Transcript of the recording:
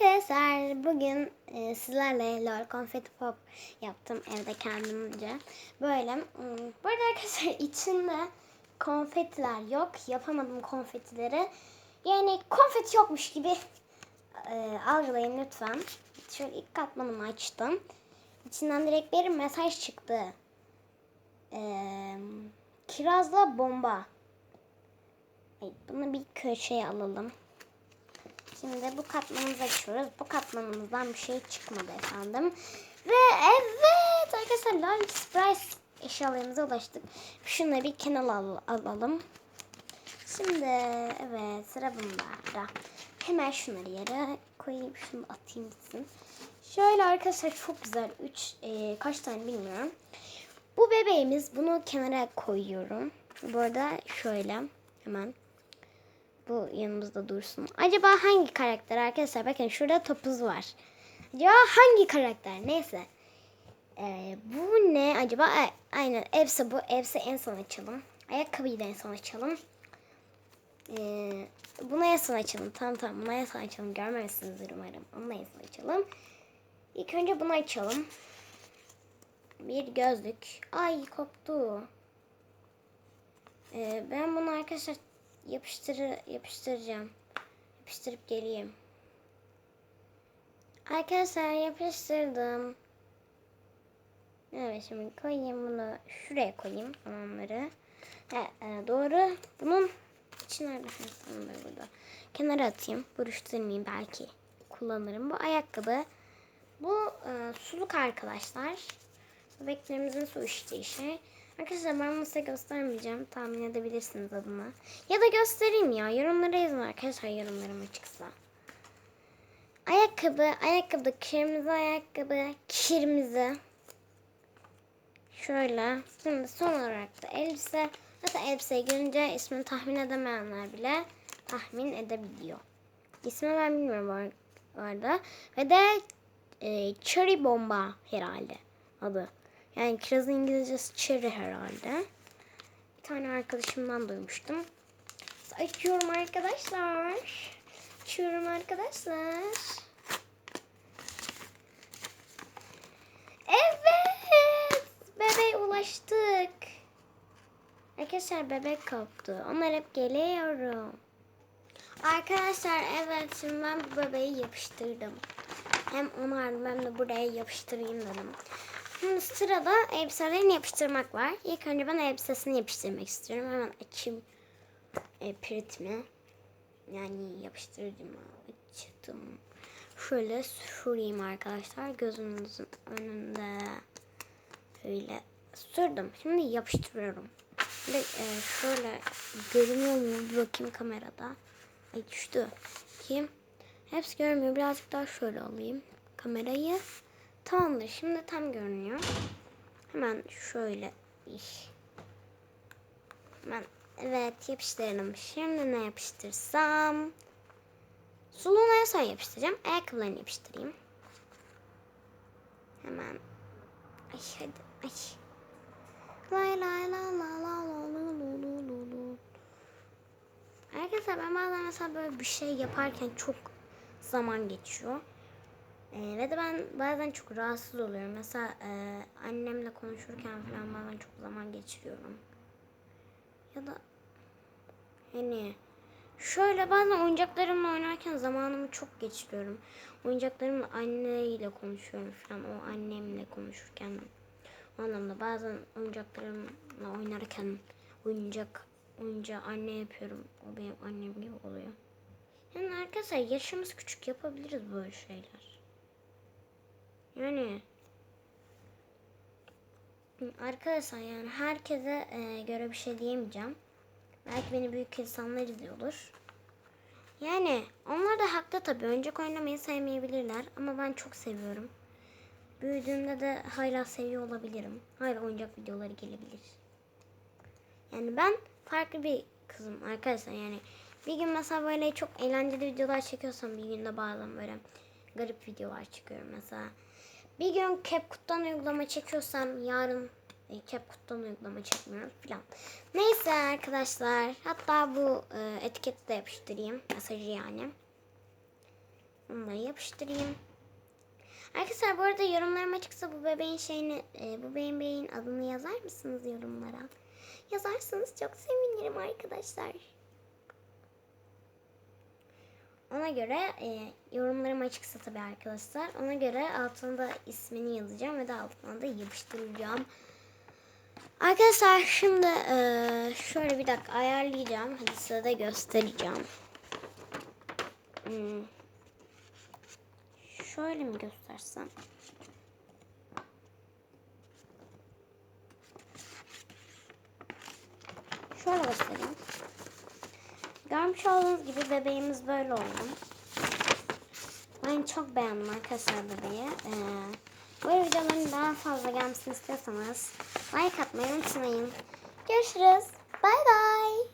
arkadaşlar bugün e, sizlerle LOL konfeti pop yaptım evde kendimce. Böyle. hmm, Bu arada arkadaşlar içinde konfetiler yok. Yapamadım konfetileri. Yani konfeti yokmuş gibi e, algılayın lütfen. Şöyle ilk katmanımı açtım. İçinden direkt bir mesaj çıktı. E, kirazla bomba. Evet, bunu bir köşeye alalım. Şimdi bu katmanımızı açıyoruz. Bu katmanımızdan bir şey çıkmadı efendim. Ve evet arkadaşlar Large Surprise eşyalarımıza ulaştık. Şunları bir kenara al- alalım. Şimdi evet sıra bunlarda. Hemen şunları yere koyayım. Şunu atayım gitsin. Şöyle arkadaşlar çok güzel. Üç e, kaç tane bilmiyorum. Bu bebeğimiz bunu kenara koyuyorum. Bu arada şöyle hemen bu yanımızda dursun. Acaba hangi karakter arkadaşlar? Bakın şurada topuz var. Acaba hangi karakter? Neyse. Ee, bu ne acaba? Aynen Evse bu. Evse en son açalım. Ayakkabıyı da en son açalım. Ee, bunu en son açalım. Tamam tamam bunu en son açalım. Görmemişsinizdir umarım. Onu da en son açalım. İlk önce bunu açalım. Bir gözlük. Ay koptu. Ee, ben bunu arkadaşlar yapıştır yapıştıracağım. Yapıştırıp geleyim. Arkadaşlar yapıştırdım. Evet şimdi koyayım bunu şuraya koyayım tamamları. Ha, e, doğru. Bunun içi nerede? Ha, tamam da burada. Kenara atayım. Buruşturmayayım belki. Kullanırım. Bu ayakkabı. Bu e, suluk arkadaşlar. Bebeklerimizin su içtiği. Arkadaşlar ben bunu size göstermeyeceğim. Tahmin edebilirsiniz adını. Ya da göstereyim ya. Yorumlara yazın arkadaşlar yorumlarım açıksa. Ayakkabı. Ayakkabı. Kırmızı ayakkabı. Kırmızı. Şöyle. Şimdi son olarak da elbise. Hatta elbiseyi görünce ismini tahmin edemeyenler bile tahmin edebiliyor. İsmi ben bilmiyorum bu arada. Ve de e, Cherry Bomba herhalde adı. Yani kirazın İngilizcesi cherry herhalde. Bir tane arkadaşımdan duymuştum. Açıyorum arkadaşlar. Açıyorum arkadaşlar. Evet. Bebeğe ulaştık. Arkadaşlar bebek koptu. Onlar hep geliyorum. Arkadaşlar evet şimdi ben bu bebeği yapıştırdım. Hem onardım hem de buraya yapıştırayım dedim. Şimdi sırada elbiselerini yapıştırmak var. İlk önce ben elbisesini yapıştırmak istiyorum. Hemen açayım e, piritimi. Yani yapıştırdım. Açtım. Şöyle süreyim arkadaşlar. Gözünüzün önünde. Böyle sürdüm. Şimdi yapıştırıyorum. Şimdi e, şöyle görünüyor mu bir bakayım kamerada. Ay düştü. Kim? Hepsi görmüyor. Birazcık daha şöyle alayım kamerayı. Tamamdır. Şimdi tam görünüyor. Hemen şöyle. Hemen evet yapıştırdım. Şimdi ne yapıştırsam? Suluğuna en son yapıştıracağım. Ayakkabılarını yapıştırayım. Hemen. Ay hadi. Ay. Lay lay la la la la lu lu lu lu. Arkadaşlar ben bazen mesela böyle bir şey yaparken çok zaman geçiyor. Ee, ve de ben bazen çok rahatsız oluyorum. Mesela e, annemle konuşurken falan bazen çok zaman geçiriyorum. Ya da hani şöyle bazen oyuncaklarımla oynarken zamanımı çok geçiriyorum. Oyuncaklarımla anneyle konuşuyorum falan. O annemle konuşurken o anlamda bazen oyuncaklarımla oynarken oyuncak oyuncağı anne yapıyorum. O benim annem gibi oluyor. Yani arkadaşlar yaşımız küçük yapabiliriz böyle şeyler. Yani arkadaşlar yani herkese e, göre bir şey diyemeyeceğim. Belki beni büyük insanlar izliyordur. Yani onlar da haklı tabii. Oyuncak oynamayı sevmeyebilirler ama ben çok seviyorum. Büyüdüğümde de hala seviyor olabilirim. Hala oyuncak videoları gelebilir. Yani ben farklı bir kızım arkadaşlar yani bir gün mesela böyle çok eğlenceli videolar çekiyorsam bir günde bazen böyle garip videolar çekiyorum mesela. Bir gün CapCut'tan uygulama çekiyorsam yarın e, CapCut'tan uygulama çekmiyorum falan. Neyse arkadaşlar hatta bu e, etiketi de yapıştırayım mesajı yani. Onları yapıştırayım. Arkadaşlar bu arada yorumlarıma çıksa bu bebeğin şeyini, e, bu bebeğin adını yazar mısınız yorumlara? Yazarsanız çok sevinirim arkadaşlar. Ona göre e, yorumlarım açıksa tabii arkadaşlar. Ona göre altına da ismini yazacağım ve de altına da yapıştıracağım. Arkadaşlar şimdi e, şöyle bir dakika ayarlayacağım. Hadi size de göstereceğim. Hmm. Şöyle mi göstersem? Şöyle göstereyim. Görmüş olduğunuz gibi bebeğimiz böyle oldu. Ben çok beğendim arkadaşlar bebeği. Ee, böyle videoların daha fazla gelmesini istiyorsanız like atmayı unutmayın. Görüşürüz. Bay bay.